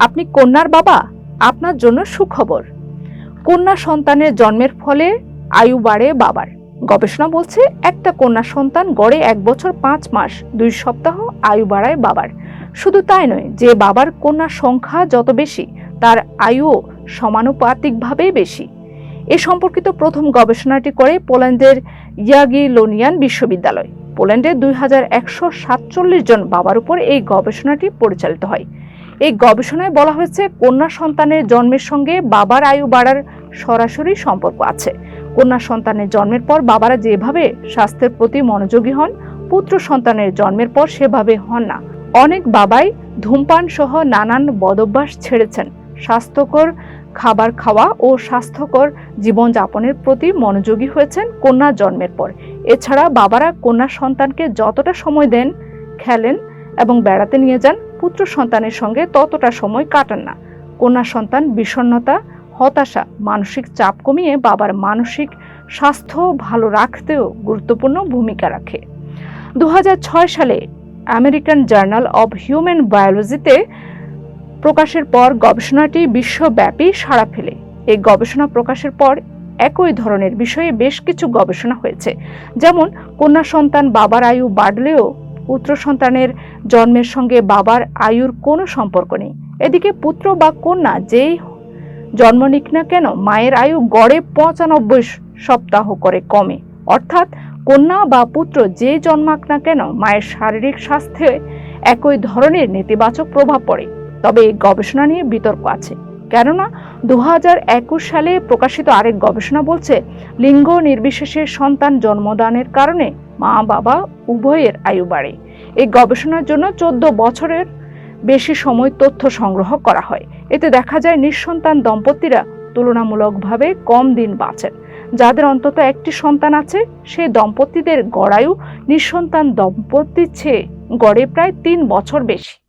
আপনি কন্যার বাবা, আপনার জন্য সুখবর। কন্যা সন্তানের জন্মের ফলে আয়ু বাড়ে বাবার। গবেষণা বলছে একটা কন্যা সন্তান গড়ে এক বছর পাঁচ মাস, দুই সপ্তাহ আয়ু বাড়ায় বাবার। শুধু তাই নয়, যে বাবার কন্যার সংখ্যা যত বেশি, তার আয়ুও সমানুপাতিকভাবেই বেশি। এ সম্পর্কিত প্রথম গবেষণাটি করে পোল্যান্ডের ইয়াগিলোনিয়ান বিশ্ববিদ্যালয়। পোল্যান্ডে দুই হাজার একশো সাতচল্লিশ জন বাবার উপর এই গবেষণাটি পরিচালিত হয়। এই গবেষণায় বলা হয়েছে, কন্যা সন্তানের জন্মের সঙ্গে বাবার আয়ু বাড়ার সরাসরি সম্পর্ক আছে। কন্যা সন্তানের জন্মের পর বাবারা যেভাবে স্বাস্থ্যের প্রতি মনোযোগী হন, পুত্র সন্তানের জন্মের পর সেভাবে হন না। অনেক বাবাই ধূমপান সহ নানান বদভ্যাস ছেড়েছেন। স্বাস্থ্যকর খাবার খাওয়া ও স্বাস্থ্যকর জীবনযাপনের প্রতি মনোযোগী হয়েছেন কন্যা জন্মের পর। এছাড়া বাবারা কন্যা সন্তানকে যতটা সময় দেন, খেলেন এবং বেড়াতে নিয়ে যান পুত্র সন্তানের সঙ্গে ততটা সময় কাটান না। কন্যা সন্তান বিষণ্ণতা, হতাশা, মানসিক চাপ কমিয়ে বাবার মানসিক স্বাস্থ্য ভালো রাখতেও গুরুত্বপূর্ণ ভূমিকা রাখে। দু হাজার ছয় সালে আমেরিকান জার্নাল অব হিউম্যান বায়োলজিতে প্রকাশের পর গবেষণাটি বিশ্বব্যাপী সাড়া ফেলে। এই গবেষণা প্রকাশের পর একই ধরনের বিষয়ে বেশ কিছু গবেষণা হয়েছে। যেমন, কন্যা সন্তান বাবার আয়ু বাড়লেও পুত্র সন্তানের জন্মের সঙ্গে বাবার আয়ুর কোনো সম্পর্ক নেই। এদিকে পুত্র বা কন্যা যেই জন্ম নিক না কেন, মায়ের আয়ু গড়ে পঁচানব্বই সপ্তাহ করে কমে। অর্থাৎ কন্যা বা পুত্র যে জন্মাক না কেন, মায়ের শারীরিক স্বাস্থ্যে একই ধরনের নেতিবাচক প্রভাব পড়ে। তবে এই গবেষণা নিয়ে বিতর্ক আছে। কেননা দু হাজার একুশ সালে প্রকাশিত আরেক গবেষণা বলছে, লিঙ্গ নির্বিশেষে সন্তান জন্মদানের কারণে মা বাবা উভয়ের আয়ু বাড়ে। এই গবেষণার জন্য চোদ্দ বছরের বেশি সময় তথ্য সংগ্রহ করা হয়। এতে দেখা যায় নিঃসন্তান দম্পতিরা তুলনামূলকভাবে কম দিন বাঁচেন। যাদের অন্তত একটি সন্তান আছে সেই দম্পতিদের গড়ায়ু নিঃসন্তান দম্পতির চেয়ে গড়ে প্রায় তিন বছর বেশি।